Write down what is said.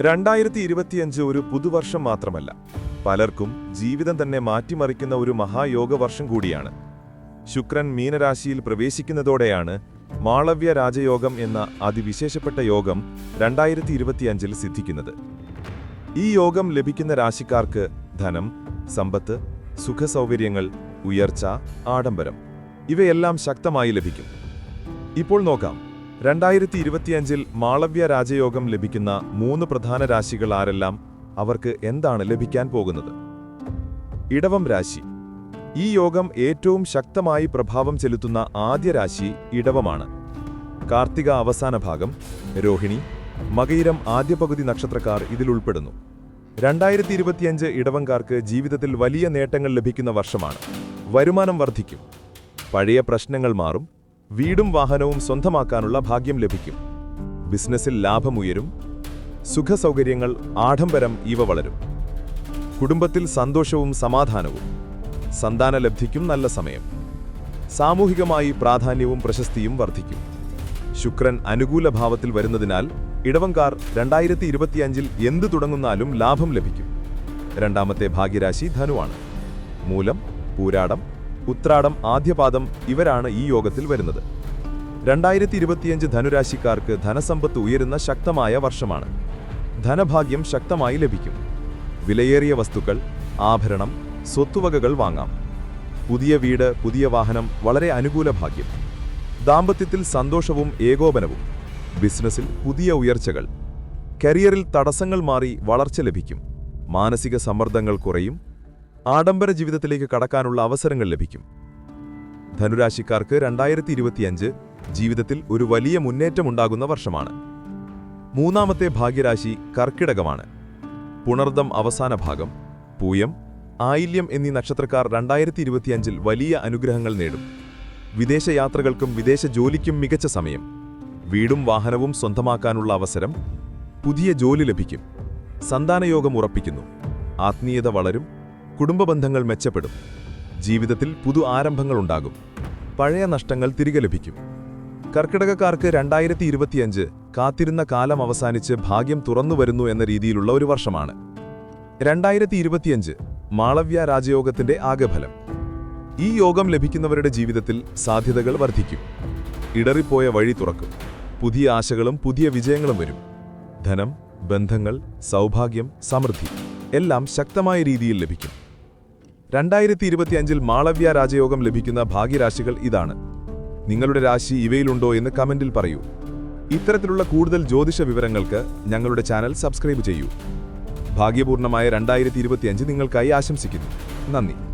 രണ്ടായിരത്തി ഇരുപത്തിയഞ്ച് ഒരു പുതുവർഷം മാത്രമല്ല പലർക്കും ജീവിതം തന്നെ മാറ്റിമറിക്കുന്ന ഒരു മഹായോഗ വർഷം കൂടിയാണ്. ശുക്രൻ മീനരാശിയിൽ പ്രവേശിക്കുന്നതോടെയാണ് മാളവ്യ രാജയോഗം എന്ന അതിവിശേഷപ്പെട്ട യോഗം രണ്ടായിരത്തി ഇരുപത്തിയഞ്ചിൽ സിദ്ധിക്കുന്നത്. ഈ യോഗം ലഭിക്കുന്ന രാശിക്കാർക്ക് ധനം സമ്പത്ത് സുഖസൗകര്യങ്ങൾ ഉയർച്ച ആഡംബരം ഇവയെല്ലാം ശക്തമായി ലഭിക്കും. ഇപ്പോൾ നോക്കാം. രണ്ടായിരത്തി ഇരുപത്തിയഞ്ചിൽ മാളവ്യ രാജയോഗം ലഭിക്കുന്ന മൂന്ന് പ്രധാന രാശികൾ ആരെല്ലാം? അവർക്ക് എന്താണ് ലഭിക്കാൻ പോകുന്നത്? ഇടവം രാശി. ഈ യോഗം ഏറ്റവും ശക്തമായി പ്രഭാവം ചെലുത്തുന്ന ആദ്യ രാശി ഇടവമാണ്. കാർത്തിക അവസാന ഭാഗം രോഹിണി മകയിരം ആദ്യ പകുതി നക്ഷത്രക്കാർ ഇതിൽ ഉൾപ്പെടുന്നു. രണ്ടായിരത്തി ഇരുപത്തിയഞ്ച് ഇടവങ്കാർക്ക് ജീവിതത്തിൽ വലിയ നേട്ടങ്ങൾ ലഭിക്കുന്ന വർഷമാണ്. വരുമാനം വർദ്ധിക്കും. പഴയ പ്രശ്നങ്ങൾ മാറും. വീടും വാഹനവും സ്വന്തമാക്കാനുള്ള ഭാഗ്യം ലഭിക്കും. ബിസിനസ്സിൽ ലാഭമുയരും. സുഖസൗകര്യങ്ങൾ ആഡംബരം ഇവ വളരും. കുടുംബത്തിൽ സന്തോഷവും സമാധാനവും. സന്താനലബ്ധിക്കും നല്ല സമയം. സാമൂഹികമായി പ്രാധാന്യവും പ്രശസ്തിയും വർദ്ധിക്കും. ശുക്രൻ അനുകൂല ഭാവത്തിൽ വരുന്നതിനാൽ ഇടവങ്കാർ രണ്ടായിരത്തി ഇരുപത്തിയഞ്ചിൽ എന്തു തുടങ്ങുന്നാലും ലാഭം ലഭിക്കും. രണ്ടാമത്തെ ഭാഗ്യരാശി ധനുവാണ്. മൂലം പൂരാടം ഉത്രാടം ആദ്യപാദം ഇവരാണ് ഈ യോഗത്തിൽ വരുന്നത്. രണ്ടായിരത്തി ഇരുപത്തിയഞ്ച് ധനുരാശിക്കാർക്ക് ധനസമ്പത്ത് ഉയരുന്ന ശക്തമായ വർഷമാണ്. ധനഭാഗ്യം ശക്തമായി ലഭിക്കും. വിലയേറിയ വസ്തുക്കൾ ആഭരണം സ്വത്തുവകകൾ വാങ്ങാം. പുതിയ വീട് പുതിയ വാഹനം വളരെ അനുകൂല ഭാഗ്യം. ദാമ്പത്യത്തിൽ സന്തോഷവും ഏകോപനവും. ബിസിനസ്സിൽ പുതിയ ഉയർച്ചകൾ. കരിയറിൽ തടസ്സങ്ങൾ മാറി വളർച്ച ലഭിക്കും. മാനസിക സമ്മർദ്ദങ്ങൾ കുറയും. ആഡംബര ജീവിതത്തിലേക്ക് കടക്കാനുള്ള അവസരങ്ങൾ ലഭിക്കും. ധനുരാശിക്കാർക്ക് രണ്ടായിരത്തി ഇരുപത്തിയഞ്ച് ജീവിതത്തിൽ ഒരു വലിയ മുന്നേറ്റമുണ്ടാകുന്ന വർഷമാണ്. മൂന്നാമത്തെ ഭാഗ്യരാശി കർക്കിടകമാണ്. പുണർദം അവസാന ഭാഗം പൂയം ആയില്യം എന്നീ നക്ഷത്രക്കാർ രണ്ടായിരത്തി ഇരുപത്തിയഞ്ചിൽ വലിയ അനുഗ്രഹങ്ങൾ നേടും. വിദേശയാത്രകൾക്കും വിദേശ ജോലിക്കും മികച്ച സമയം. വീടും വാഹനവും സ്വന്തമാക്കാനുള്ള അവസരം പുതിയ ജോലി ലഭിക്കും. സന്താനയോഗം ഉറപ്പിക്കുന്നു. ആത്മീയത വളരും. കുടുംബബന്ധങ്ങൾ മെച്ചപ്പെടും. ജീവിതത്തിൽ പുതു ആരംഭങ്ങളുണ്ടാകും. പഴയ നഷ്ടങ്ങൾ തിരികെ ലഭിക്കും. കർക്കിടകക്കാർക്ക് രണ്ടായിരത്തി ഇരുപത്തിയഞ്ച് കാത്തിരുന്ന കാലം അവസാനിച്ച് ഭാഗ്യം തുറന്നു വരുന്നു എന്ന രീതിയിലുള്ള ഒരു വർഷമാണ്. രണ്ടായിരത്തി ഇരുപത്തിയഞ്ച് മാളവ്യ രാജയോഗത്തിന്റെ ആകെഫലം ഈ യോഗം ലഭിക്കുന്നവരുടെ ജീവിതത്തിൽ സാധ്യതകൾ വർദ്ധിക്കും. ഇടറിപ്പോയ വഴി തുറക്കും. പുതിയ ആശകളും പുതിയ വിജയങ്ങളും വരും. ധനം ബന്ധങ്ങൾ സൗഭാഗ്യം സമൃദ്ധി എല്ലാം ശക്തമായ രീതിയിൽ ലഭിക്കും. രണ്ടായിരത്തി ഇരുപത്തിയഞ്ചിൽ മാളവ്യ രാജയോഗം ലഭിക്കുന്ന ഭാഗ്യരാശികൾ ഇതാണ്. നിങ്ങളുടെ രാശി ഇവയിലുണ്ടോ എന്ന് കമന്റിൽ പറയൂ. ഇത്തരത്തിലുള്ള കൂടുതൽ ജ്യോതിഷ വിവരങ്ങൾക്ക് ഞങ്ങളുടെ ചാനൽ സബ്സ്ക്രൈബ് ചെയ്യൂ. ഭാഗ്യപൂർണമായ രണ്ടായിരത്തി ഇരുപത്തിയഞ്ച് നിങ്ങൾക്കായി ആശംസിക്കുന്നു. നന്ദി.